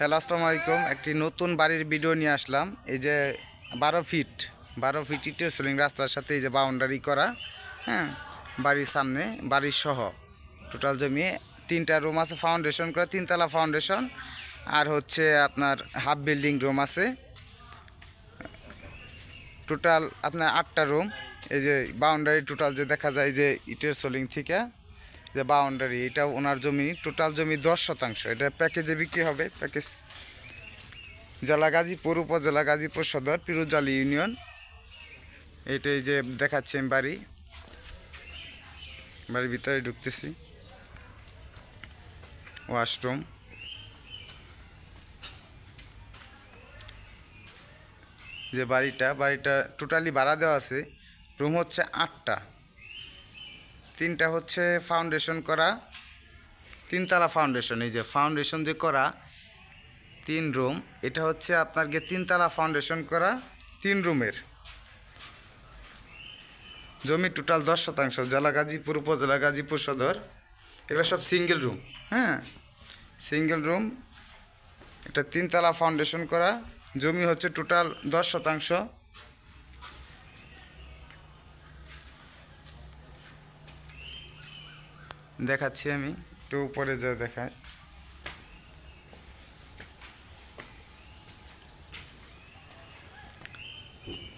Hello, আসসালামু আলাইকুম। একটি নতুন বাড়ির ভিডিও নিয়ে আসলাম। এই যে বারো ফিট বারো ফিট ইটের সিলিং রাস্তার সাথে এই যে বাউন্ডারি করা হ্যাঁ বাড়ির সামনে, বাড়ির সহ। টোটাল জমি, তিনটা রুম আছে ফাউন্ডেশন করা, তিনতলা ফাউন্ডেশন আর হচ্ছে আপনার হাফ বিল্ডিং রুম আছে। টোটাল আপনার আটটা রুম এই যে বাউন্ডারি টোটাল যে দেখা যায় যে ইটের সোলিং থেকে। যে বাউন্ডারি এটা ওনার জমি টোটাল জমি দশ শতাংশ। এটা প্যাকেজে বিক্রি হবে প্যাকেজ জেলা গাজীপুর, উপজেলা গাজীপুর সদর, পিরুজালি ইউনিয়ন। এটাই যে দেখাচ্ছি আমি বাড়ি। বাড়ির ভিতরে ঢুকতেছি। ওয়াশরুম যে বাড়িটা বাড়িটা টোটালি ভাড়া দেওয়া আছে রুম হচ্ছে আটটা। তিনটা হচ্ছে ফাউন্ডেশন করা, তিনতলা ফাউন্ডেশন এই যে ফাউন্ডেশন যে করা, তিন রুম এটা হচ্ছে আপনার গিয়ে তিনতলা ফাউন্ডেশন করা তিন রুমের। জমি টোটাল দশ শতাংশ, জেলা গাজীপুর, উপজেলা গাজীপুর সদর, এগুলো সব সিঙ্গেল রুম হ্যাঁ? সিঙ্গেল রুম এটা তিনতলা ফাউন্ডেশন করা, জমি হচ্ছে টোটাল দশ শতাংশ দেখাচ্ছি আমি, একটু উপরে যা দেখায়।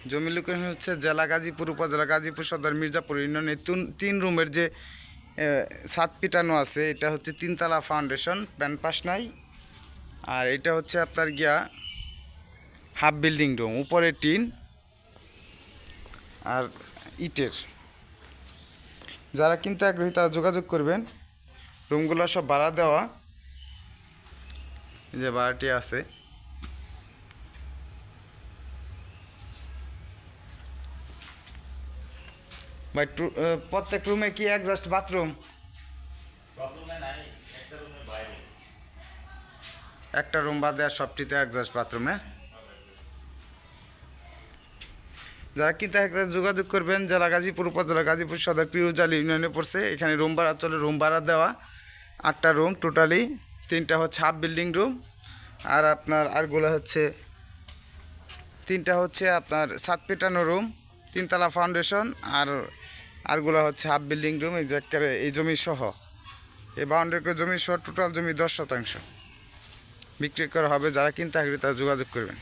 জমি লোকেশন হচ্ছে জেলা গাজীপুর, উপজেলা গাজীপুর, সদর মির্জাপুর ইউনিয়নে তিন- রুমের যে ছাদ পিটানো আছে, এটা হচ্ছে তিনতলা ফাউন্ডেশন প্যান নাই। আর এটা হচ্ছে আপনার গিয়া হাফ বিল্ডিং রুম উপরে টিন আর ইটের। যারা কিনতে আগ্রহী তারা যোগাযোগ করবেন। রুমগুলো সব ভাড়া দেওয়া। যে ভাড়াটি আছে। ভাই টু- প্রত্যেক রুমে কি একজাস্ট বাথরুম একটা রুম বাদে আর সবটিতে একজাস্ট বাথরুম হ্যাঁ যারা কি তাকে যোগাযোগ করবেন, জেলা গাজীপুর উপজেলা গাজীপুর সদর পিরুজালি ইউনিয়নে পড়ছে। এখানে রুম ভাড়া চলে রুম ভাড়া দেওয়া। আটটা রুম টোটালি তিনটা হচ্ছে হাফ বিল্ডিং রুম আর আপনার আরগুলো হচ্ছে, তিনটা হচ্ছে আপনার সাত পেটানো রুম তিনতলা ফাউন্ডেশন আর আরগুলো হচ্ছে হাফ বিল্ডিং রুম এই একেবারে এই জমি সহ। এই বাউন্ডারি করে জমি সহ টোটাল জমি দশ শতাংশ। বিক্রি করা হবে, যারা কিনতে আগ্রহী তারা যোগাযোগ করবেন।